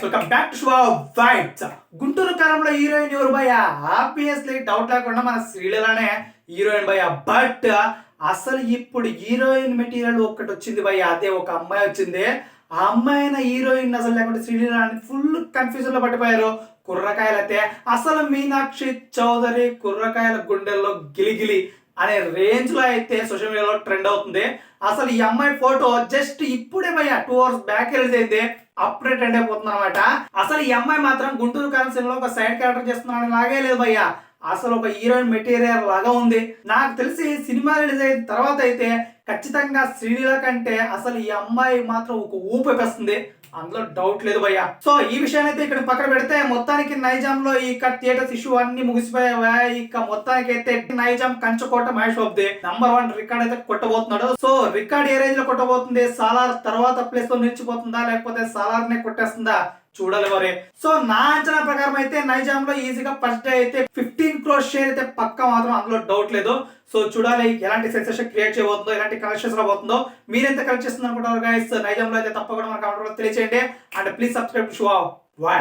Guys welcome back to show whites Guntur కారంలో heroine ఎవరు భయ ఆబ్వియస్లీ డౌట్ లేకుండా మన శ్రీలలోనే హీరోయిన్ భయ బట్ అసలు ఇప్పుడు హీరోయిన్ మెటీరియల్ ఒక్కటి వచ్చింది భయ అదే ఒక అమ్మాయి వచ్చింది. ఆ అమ్మాయిన హీరోయిన్ అసలు లేకుంటే శ్రీలీల ఫుల్ కన్ఫ్యూజన్లో పట్టిపోయారు కుర్రకాయలైతే అసలు మీనాక్షి చౌదరి కుర్రకాయల గుండెల్లో గిలిగిలి అనే రేంజ్లో అయితే సోషల్ మీడియాలో ట్రెండ్ అవుతుంది. అసలు ఈ అమ్మాయి ఫోటో జస్ట్ ఇప్పుడేమయ్యా టూ అవర్స్ బ్యాక్ రిలీజ్ అయితే అప్పుడే ట్రెండ్ అయిపోతుంది అనమాట అసలు ఈ అమ్మాయి మాత్రం గుంటూరు కాన్సెప్ట్ ఒక సైడ్ క్యారెక్టర్ చేస్తున్నాడని లాగే లేదు భయ్యా. అసలు ఒక హీరోయిన్ మెటీరియల్ లాగా ఉంది. నాకు తెలిసి సినిమా రిలీజ్ అయిన తర్వాత అయితే ఖచ్చితంగా శ్రీలీల కంటే అసలు ఈ అమ్మాయి మాత్రం ఒక ఊపు పెస్తుంది అందులో డౌట్ లేదు భయ్య. సో ఈ విషయాన్ని అయితే ఇక్కడ పక్కన పెడితే మొత్తానికి నైజాం లో ఈ థియేటర్స్ ఇష్యూ అన్ని ముగిసిపోయావా ఇక మొత్తానికి అయితే నైజాం కంచకోట మహేష్ బాబుది. నంబర్ వన్ రికార్డ్ అయితే కొట్టబోతున్నాడు. సో రికార్డ్ ఏ రేంజ్లో కొట్టబోతుంది? సాలార్ తర్వాత ప్లేస్లో నిలిచిపోతుందా? లేకపోతే సాలార్ నే కొట్టేస్తుందా? చూడాలి మరి. సో నా అంచనా ప్రకారం అయితే నైజాం లో ఈజీగా ఫస్ట్ డే అయితే ఫిఫ్టీ ఫస్ట్ షేర్ అయితే పక్క మాత్రం అందులో డౌట్ లేదు. సో చూడాలి ఎలాంటి సెన్సేషన్ క్రియేట్ చేయబోతుందో ఎలాంటి కలెక్షన్స్ రాబోతుందో. మీరు ఎంత కలెక్ట్ చేస్తుంది అనుకుంటారు గైస్ నైజంలో అయితే తప్పకుండా మన కామెంట్ తెలియచేయండి. And please subscribe to show Y